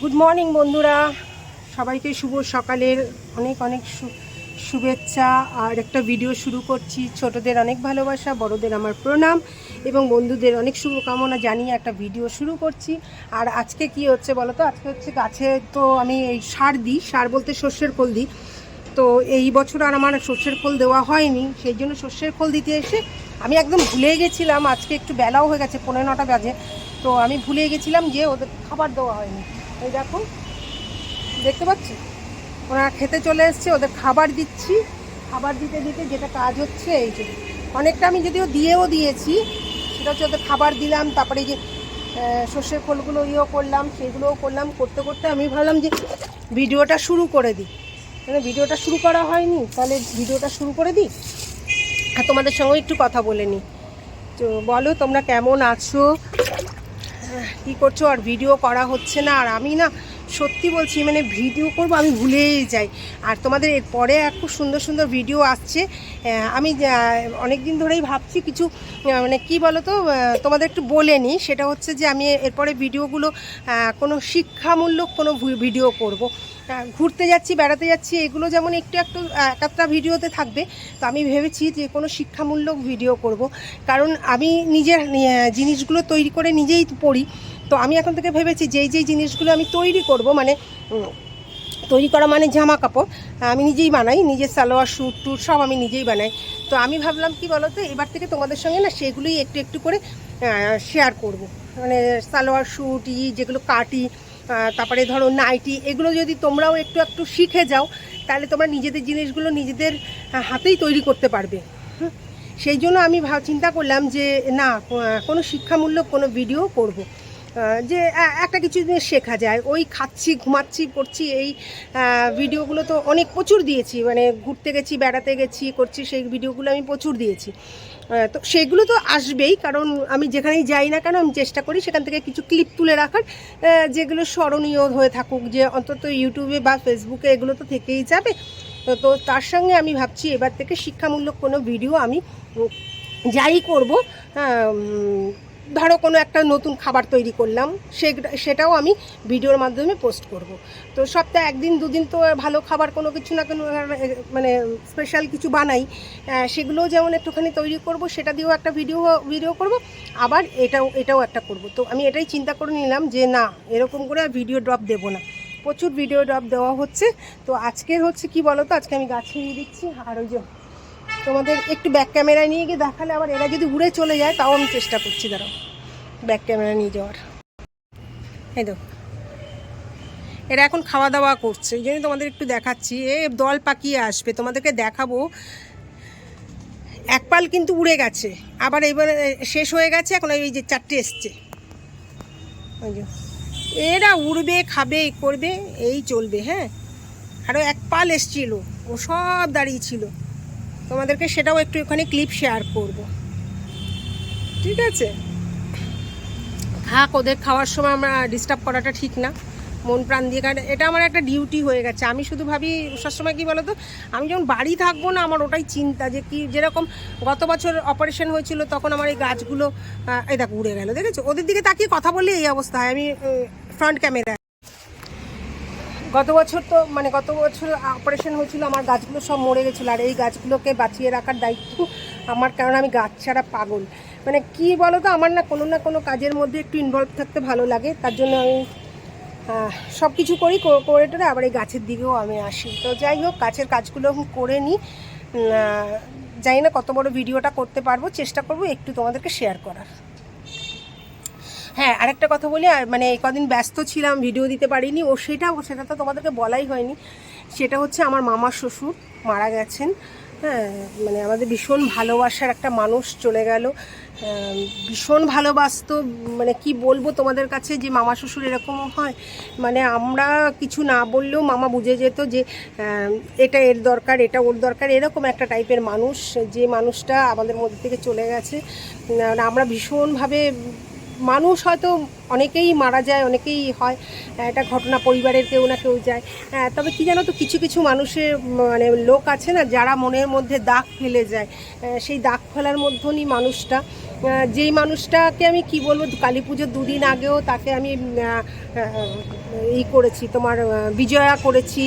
Good morning বন্ধুরা। সবাইকে শুভ সকালের অনেক অনেক শুভেচ্ছা। আর একটা ভিডিও শুরু করছি। ছোটদের অনেক ভালোবাসা, বড়দের আমার প্রণাম এবং বন্ধুদের অনেক শুভকামনা জানিয়ে একটা ভিডিও শুরু করছি। আর আজকে কি হচ্ছে বলো তো আজকে হচ্ছে গাছে তো আমি এই সার দিই। সার বলতে শস্যের খোল দিই। তো এই বছর আর আমার সর্ষের খোল দেওয়া হয়নি। সেই জন্য সর্ষের খোল দিতে এসে আমি একদম ভুলে গেছিলাম। আজকে একটু বেলাও হয়ে গেছে পনেরো নটা বাজে। তো আমি ভুলে গেছিলাম যে ওদের খাবার দেওয়া হয়নি। এই দেখো, দেখতে পাচ্ছি? ওরা খেতে চলে এসছে, ওদের খাবার দিচ্ছি। খাবার দিতে দিতে যেটা কাজ হচ্ছে, এই যে অনেকটা আমি যদিও দিয়েও দিয়েছি, সেটা হচ্ছে ওদের খাবার দিলাম, তারপরে যে সর্ষের খোলগুলো ইয়েও করলাম, সেগুলোও করলাম। করতে করতে আমি ভাবলাম যে ভিডিওটা শুরু করে দিই। মানে ভিডিওটা শুরু করা হয়নি, তাহলে ভিডিওটা শুরু করে দিই? আর তোমাদের সঙ্গে একটু কথা বলে নিই। তো বলো, তোমরা কেমন আছো? কি করছ? আর ভিডিও করা হচ্ছে না। আর আমি না সত্যি বলছি মানে ভিডিও করব, আমি ভুলেই যাই। আর তোমাদের এরপরে খুব সুন্দর সুন্দর ভিডিও আসছে। আমি অনেক দিন ধরেই ভাবছি কিছু মানে কি বলো তো তোমাদের একটু বলে নিই সেটা হচ্ছে যে, আমি এরপরে ভিডিওগুলো কোনো শিক্ষামূলক কোনো ভিডিও করব। ঘুরতে যাচ্ছি, বেড়াতে যাচ্ছি, এগুলো যেমন একটু একটু একটা ভিডিওতে থাকবে। তো আমি ভেবেছি যে, কোনো শিক্ষামূলক ভিডিও করব। কারণ আমি নিজের জিনিসগুলো তৈরি করে নিজেই পড়ি। তো আমি এখন থেকে ভেবেছি যেই যেই জিনিসগুলো আমি তৈরি করব মানে তৈরি করা মানে জামা কাপড় আমি নিজেই বানাই, নিজের সালোয়ার স্যুট টুট সব আমি নিজেই বানাই। তো আমি ভাবলাম কি বলো তো এবার থেকে তোমাদের সঙ্গে না সেগুলোই একটু একটু করে শেয়ার করব। মানে সালোয়ার স্যুট ই যেগুলো কাটি তারপরে ধরো নাইটি, এগুলো যদি তোমরাও একটু একটু শিখে যাও, তাহলে তোমরা নিজেদের জিনিসগুলো নিজেদের হাতেই তৈরি করতে পারবে। সেই জন্য আমি ভাব, চিন্তা করলাম যে না কোনো শিক্ষামূলক কোনো ভিডিও করব। যে একটা কিছু জিনিস শেখা যায়। ওই খাচ্ছি, ঘুমাচ্ছি করছি এই ভিডিওগুলো তো অনেক প্রচুর দিয়েছি। মানে ঘুরতে গেছি, বেড়াতে গেছি, করছি, সেই ভিডিওগুলো আমি প্রচুর দিয়েছি। তো সেগুলো তো আসবেই, কারণ আমি যেখানেই যাই না কেন, আমি চেষ্টা করি সেখান থেকে কিছু ক্লিপ তুলে রাখার যেগুলো স্মরণীয় হয়ে থাকুক যে, অন্তত ইউটিউবে বা ফেসবুকে এগুলো তো থেকেই যাবে। তো তার সঙ্গে আমি ভাবছি এবার থেকে শিক্ষামূলক কোনো ভিডিও আমি যাই করব। ধরো কোনো একটা নতুন খাবার তৈরি করলাম, সে সেটাও আমি ভিডিওর মাধ্যমে পোস্ট করব। তো সপ্তাহে একদিন, দুদিন তো ভালো খাবার কোনো কিছু না কোনো মানে স্পেশাল কিছু বানাই সেগুলোও যেমন একটুখানি তৈরি করব, সেটা দিয়েও একটা ভিডিও ভিডিও করব, আবার এটাও এটাও একটা করব। তো আমি এটাই চিন্তা করে নিলাম যে না, এরকম করে আর ভিডিও ড্রপ দেবো না। প্রচুর ভিডিও ড্রপ দেওয়া হচ্ছে। তো আজকের হচ্ছে কি বলো তো আজকে আমি গাছ নিয়ে দিচ্ছি, আর ওই যে তোমাদের একটু ব্যাক ক্যামেরায় নিয়ে গিয়ে দেখালে আবার এরা যদি উড়ে চলে যায়, তাও আমি চেষ্টা করছি, দাঁড়াও। ব্যাক ক্যামেরা নিয়ে যাওয়ার। এই দেখো। এরা এখন খাওয়া দাওয়া করছে, এই জন্যই তোমাদের একটু দেখাচ্ছি। এ, দল পাকিয়ে আসবে, তোমাদেরকে দেখাবো। এক পাল কিন্তু উড়ে গেছে, আবার এবার শেষ হয়ে গেছে, এখন এই যে চারটে এসছে। এরা উড়বে, খাবে করবে, এই চলবে হ্যাঁ। আরও এক পাল এসছিল, ও সব দাঁড়িয়ে ছিল। তোমাদেরকে সেটাও একটু ওখানে ক্লিপ শেয়ার করব। ঠিক আছে? থাক, ওদের খাওয়ার সময় আমরা ডিস্টার্ব করাটা ঠিক না। মন প্রাণ দিয়ে, কারণ এটা আমার একটা ডিউটি হয়ে গেছে। আমি শুধু ভাবি সব সবসময় কি বলতো? আমি যখন বাড়ি থাকব না, আমার ওটাই চিন্তা যে কি, যেরকম গত বছর অপারেশন হয়েছিল, তখন আমার এই গাছগুলো দেখো, উড়ে গেল, দেখেছ? ওদের দিকে তাকিয়ে কথা বললে এই অবস্থা হয়। আমি ফ্রন্ট ক্যামেরায় গত বছর তো মানে গত বছর অপারেশন হয়েছিল, আমার গাছগুলো সব মরে গেছিল। আর এই গাছগুলোকে বাঁচিয়ে রাখার দায়িত্ব আমার কারণ আমি গাছ ছাড়া পাগল। মানে কি বলো তো আমার না কোনো না কোনো কাজের মধ্যে একটু ইনভলভ থাকতে ভালো লাগে। তার জন্য আমি সব কিছু করি করে টোরে আবার এই গাছের দিকেও আমি আসি। তো যাই হোক, গাছের কাজগুলো করে নিই জানি না কত বড় ভিডিওটা করতে পারব, চেষ্টা করব একটু তোমাদেরকে শেয়ার করার। হ্যাঁ আরেকটা কথা বলি মানে কদিন ব্যস্ত ছিলাম ভিডিও দিতে পারিনি। ও সেটা সেটা তো তোমাদেরকে বলাই হয়নি। সেটা হচ্ছে আমার মামার শ্বশুর, মারা গেছেন। হ্যাঁ মানে আমাদের ভীষণ ভালোবাসার একটা মানুষ চলে গেল। ভীষণ ভালোবাসতো মানে কি বলব তোমাদের কাছে যে মামা শ্বশুর এরকমও হয়? মানে আমরা কিছু না বললেও মামা বুঝে যেত যে এটা এর দরকার, এটা ওর দরকার, এরকম একটা টাইপের মানুষ। যে মানুষটা আমাদের মধ্যে থেকে চলে গেছে। আমরা ভীষণভাবে মানুষ হয়তো অনেকেই মারা যায় অনেকেই হয় একটা ঘটনা পরিবারের কেউ না কেউ যায়। হ্যাঁ, তবে কি জানো তো কিছু কিছু মানুষের মানে লোক আছে না যারা মনের মধ্যে দাগ ফেলে যায়। সেই দাগ ফেলার মধ্যনই মানুষটা যেই মানুষটাকে আমি কি বলব কালী পুজোর দুদিন আগেও তাকে আমি এই করেছি তোমার বিজয়া করেছি।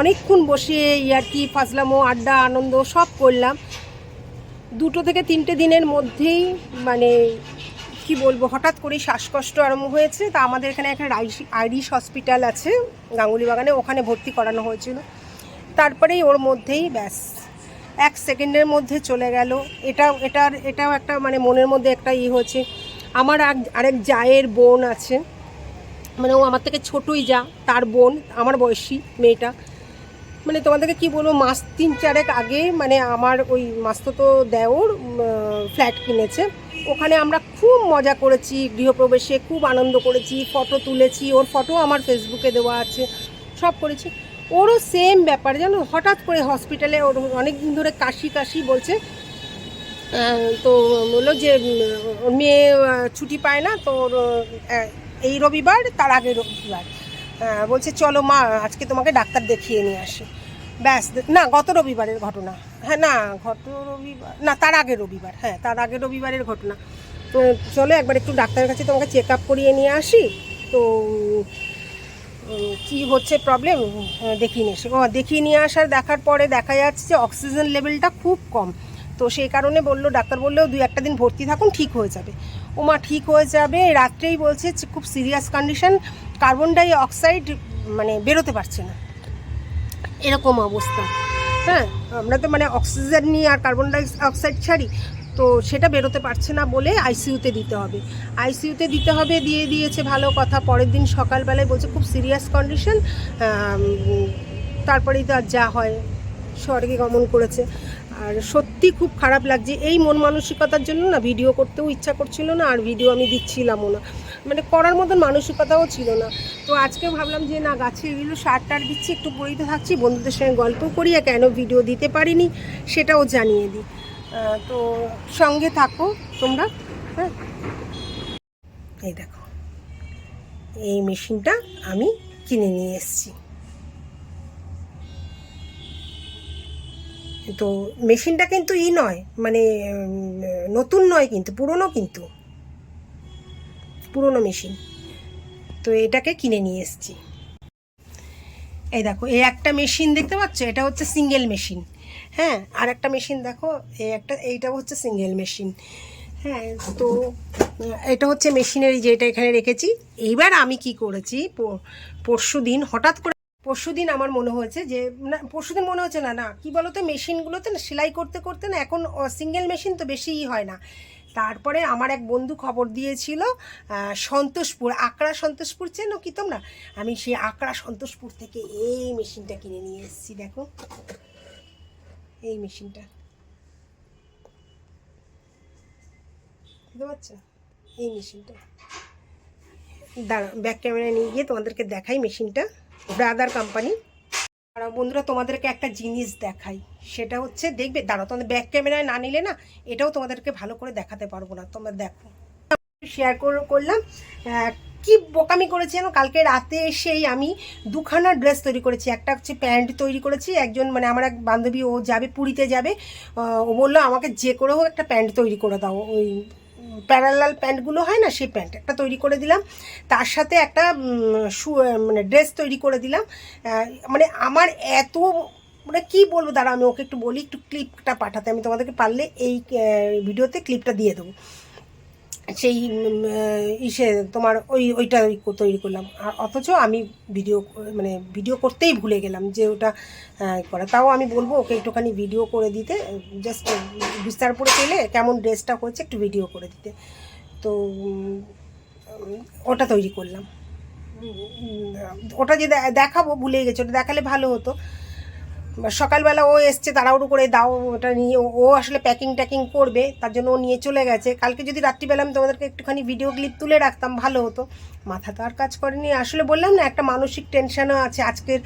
অনেকক্ষণ বসে ইয়ার্কি ফাজলামো আড্ডা আনন্দ সব করলাম। দুটো থেকে তিনটে দিনের মধ্যেই মানে কি বলব, হঠাৎ করেই শ্বাসকষ্ট আরম্ভ হয়েছে। তা আমাদের এখানে একটা আইরিশ হসপিটাল আছে গাঙ্গুলি বাগানে ওখানে ভর্তি করানো হয়েছিল। তারপরেই ওর মধ্যেই ব্যাস, এক সেকেন্ডের মধ্যে চলে গেল। এটা এটার, এটাও একটা মানে মনের মধ্যে একটা ই হয়েছে। আমার আরেক জায়ের বোন আছে। মানে ও আমার থেকে ছোটই যা, তার বোন, আমার বয়সী মেয়েটা। মানে তোমাদেরকে কি বলব, মাস তিন চারেক আগে মানে আমার ওই মাস্ত তো দেওর ফ্ল্যাট কিনেছে। ওখানে আমরা খুব মজা করেছি, গৃহপ্রবেশে খুব আনন্দ করেছি ফটো তুলেছি, ওর ফটো আমার ফেসবুকে দেওয়া আছে, সব করেছি। ওরও সেম ব্যাপার, জানো? হঠাৎ করে হসপিটালে ওর অনেক দিন ধরে কাশি কাশি বলছে। তো বলল যে মেয়ে ছুটি পায় না, তো এই রবিবার, তার আগের রবিবার। বলছে, চলো মা, আজকে তোমাকে ডাক্তার দেখিয়ে নিয়ে আসি। ব্যাস, না, গত রবিবারের ঘটনা। হ্যাঁ না, গত রবিবার, না, তার আগের রবিবার হ্যাঁ তার আগের রবিবারের ঘটনা। তো চলো, একবার একটু ডাক্তারের কাছে তোমাকে চেক আপ করিয়ে নিয়ে আসি। তো কি হচ্ছে প্রবলেম দেখিয়ে নিয়ে ও, দেখিয়ে নিয়ে আসার, দেখার পরে দেখা যাচ্ছে অক্সিজেন লেভেলটা খুব কম। তো সেই কারণে বলল, ডাক্তার বললেও দুই একটা দিন ভর্তি থাকুন, ঠিক হয়ে যাবে। ও মা, ঠিক হয়ে যাবে। রাত্রেই বলছে, খুব serious condition carbon dioxide মানে বেরোতে পারছে না। এরকম অবস্থা। হ্যাঁ আমরা তো মানে অক্সিজেন নিয়ে আর কার্বন ডাইঅক্সাইড ছাড়ি, তো সেটা বেরোতে পারছে না বলে আইসিইউতে দিতে হবে। আইসিইউতে দিতে হবে, দিয়ে দিয়েছে ভালো কথা। পরের দিন সকালবেলায় বলছে খুব সিরিয়াস কন্ডিশন তারপরেই তো আর যা হয় স্বর্গে গমন করেছে। আর সত্যি খুব খারাপ লাগছে। এই মন মানসিকতার জন্য না ভিডিও করতেও ইচ্ছা করছিল না, আর ভিডিও আমি দিচ্ছিলামও না। মানে করার মতন মানসিকতাও ছিল না। তো আজকে ভাবলাম যে না, গাছে এগুলো সার টার দিচ্ছি, একটু পড়িতে থাকছি, বন্ধুদের সঙ্গে গল্প করি, আর কেন ভিডিও দিতে পারিনি সেটাও জানিয়ে দিই। তো সঙ্গে থাকো তোমরা হ্যাঁ? এই দেখো, এই মেশিনটা আমি কিনে নিয়ে এসেছি। তো মেশিনটা কিন্তু ই নয় মানে নতুন নয় কিন্তু, পুরনো কিন্তু। পুরনো মেশিন। তো এটাকে কিনে নিয়ে এসেছি। এই দেখো, এই একটা মেশিন দেখতে পাচ্ছ? এটা হচ্ছে সিঙ্গেল মেশিন। হ্যাঁ আর একটা মেশিন দেখো, এই একটা এইটা হচ্ছে সিঙ্গেল মেশিন। হ্যাঁ তো, এটা হচ্ছে মেশিনের এই যে এটা এখানে রেখেছি। এইবার আমি কি করেছি পরশু দিন হঠাৎ করে পরশু দিন আমার মনে হয়েছে যে, না পরশু দিন মনে হচ্ছে না না, কি বলতো, মেশিনগুলোতে না, সেলাই করতে করতে না, এখন সিঙ্গেল মেশিন তো বেশি ই হয় না। তারপরে আমার এক বন্ধু খবর দিয়েছিল সন্তোষপুর, আকড়া সন্তোষপুর, চেনো কি তোমরা? আমি সেই আকড়া সন্তোষপুর থেকে এই মেশিনটা কিনে নিয়ে এসেছি, দেখো। এই মেশিনটা। বুঝতে পারছ? এই মেশিনটা। দাঁড়া ব্যাক ক্যামেরায় নিয়ে গিয়ে তোমাদেরকে দেখাই মেশিনটা। Brother company. আর বন্ধুরা, তোমাদেরকে একটা জিনিস দেখাই। সেটা হচ্ছে, দেখবে, দাঁড়াও, তোমাদের ব্যাক ক্যামেরায় না নিলে না, এটাও তোমাদেরকে ভালো করে দেখাতে পারব না। তোমরা দেখো। শেয়ার করলাম। কি বোকামি করেছি জানো? কালকে রাতে এসেই আমি দুখানা ড্রেস তৈরি করেছি। একটা হচ্ছে প্যান্ট তৈরি করেছি। একজন মানে আমার এক বান্ধবী, ও যাবে, পুরীতে যাবে। ও বলল, আমাকে যে করে হোক একটা প্যান্ট তৈরি করে দাও। ওই প্যারালাল প্যান্টগুলো হয় না, সেই প্যান্ট একটা তৈরি করে দিলাম। তার সাথে একটা শু- মানে ড্রেস তৈরি করে দিলাম। মানে আমার এত মানে কী বলব, দাঁড়া, আমি ওকে একটু বলি, একটু ক্লিপটা পাঠাতে। আমি তোমাদেরকে পারলে এই ভিডিওতে ক্লিপটা দিয়ে দেবো। সেই ইসে তোমার ওই, ওইটা তৈরি করলাম। আর অথচ আমি ভিডিও মানে ভিডিও করতেই ভুলে গেলাম যে ওটা করা। তাও আমি বলব ওকে একটুখানি ভিডিও করে দিতে জাস্ট বিস্তারপুরে পেলে কেমন ড্রেসটা হয়েছে একটু ভিডিও করে দিতে। তো ওটা তৈরি করলাম। ওটা যে দেখাবো, ভুলে গেছে, ওটা দেখালে ভালো হতো। সকালবেলা ও এসছে তাড়াহুড়ো করে দাও ওটা নিয়ে ও- আসলে প্যাকিং ট্যাকিং করবে তার জন্য ও নিয়ে চলে গেছে। কালকে যদি রাত্রিবেলা আমি তোমাদেরকে একটুখানি ভিডিও ক্লিপ তুলে রাখতাম ভালো হতো। মাথা তো আর কাজ করেনি। আসলে বললাম না একটা মানসিক টেনশনও আছে। আজকের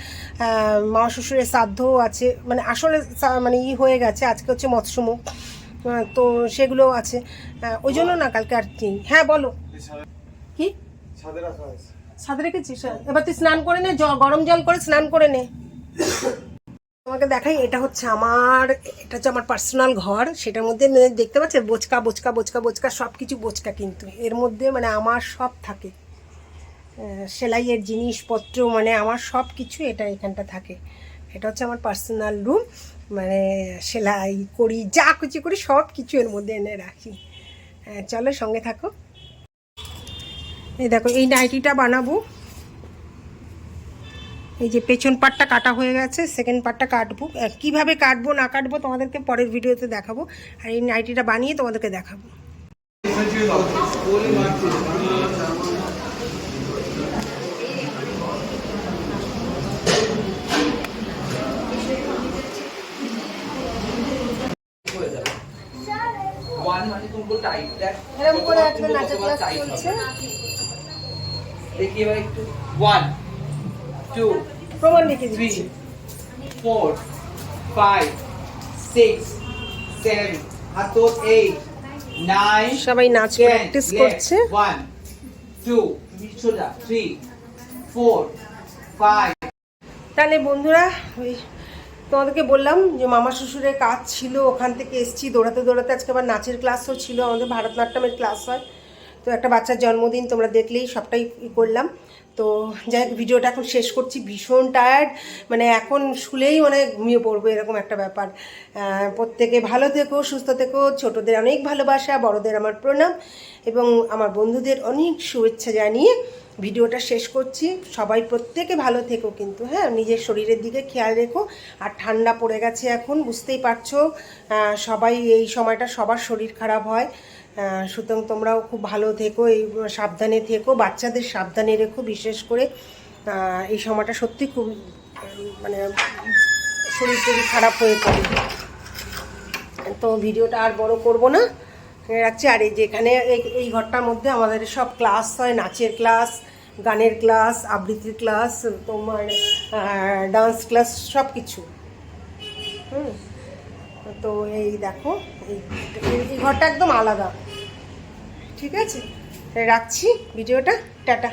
মা শ্বশুরের শ্রাদ্ধও আছে। মানে আসলে মানে ই হয়ে গেছে আজকে হচ্ছে মৎস্যমুখ। তো সেগুলো আছে। ওই জন্য না কালকে আর কি হ্যাঁ বলো। কি? সাথে রেখেছিস? এবার তুই স্নান করে নে গরম জল করে স্নান করে নে। তোমাকে দেখাই, এটা হচ্ছে আমার, এটা হচ্ছে আমার পার্সোনাল ঘর। সেটার মধ্যে মানে দেখতে পাচ্ছে বোচকা বোচকা বোচকা বোচকা সব কিছু বোচকা কিন্তু। এর মধ্যে মানে আমার সব থাকে। সেলাইয়ের জিনিসপত্র মানে আমার সব কিছু এটা এখানটা থাকে। এটা হচ্ছে আমার পার্সোনাল রুম মানে সেলাই করি, যা কিছু করি সব কিছু এর মধ্যে এনে রাখি। চলো সঙ্গে থাকো। এই দেখো, এই নাইটিটা বানাবো। এই যে পেছন পাটটা কাটা হয়ে গেছে সেকেন্ড পাটটা কাটবো। কীভাবে কাটবো না কাটবো তোমাদেরকে পরের ভিডিওতে দেখাবো। আর এই নাইটিটা বানিয়ে তোমাদেরকে দেখাবো। মানে এরকম করে আজকে নাচের ক্লাস চলছে। দেখি এবার একটু। ওয়ান টু প্রমাণ রেখে three four five six seven হাতো eight nine সবাই নাচ প্র্যাকটিস করছে। ওয়ান টু সোজা থ্রি ফোর ফাইভ তাহলে বন্ধুরা ওই তোমাদেরকে বললাম যে মামা শ্বশুরের কাজ ছিল ওখান থেকে এসছি। দৌড়াতে দৌড়াতে আজকে আবার নাচের ক্লাসও ছিল আমাদের ভারতনাট্যমের ক্লাস হয়। তো একটা বাচ্চার জন্মদিন তোমরা দেখলেই সবটাই করলাম। তো যাই হোক, ভিডিওটা এখন শেষ করছি। ভীষণ টায়ার্ড মানে এখন শুলেই মানে ঘুমিয়ে পড়ব, এরকম একটা ব্যাপার। প্রত্যেকে ভালো থেকো, সুস্থ থেকো। ছোটদের অনেক ভালোবাসা, বড়দের আমার প্রণাম। এবং আমার বন্ধুদের অনেক শুভেচ্ছা জানিয়ে ভিডিওটা শেষ করছি। সবাই প্রত্যেকে ভালো থেকো কিন্তু হ্যাঁ? নিজের শরীরের দিকে খেয়াল রেখো। আর ঠান্ডা পড়ে গেছে এখন, বুঝতেই পারছ। সবাই এই সময়টা সবার শরীর খারাপ হয়। সুতরাং তোমরাও খুব ভালো থেকো, এই সাবধানে থেকো, বাচ্চাদের সাবধানে রেখো, বিশেষ করে এই সময়টা সত্যি খুব মানে শরীর টরীর খারাপ হয়ে পড়ে। তো ভিডিওটা আর বড় করব না। রাখছি, আর এই যেখানে এই ঘরটার মধ্যে আমাদের সব ক্লাস হয়, নাচের ক্লাস, গানের ক্লাস, আবৃত্তির ক্লাস, তোমার ডান্স ক্লাস সব কিছু হুম। তো এই দেখো এই ঘরটা একদম আলাদা। ঠিক আছে? রাখছি। ভিডিওটা টাটা।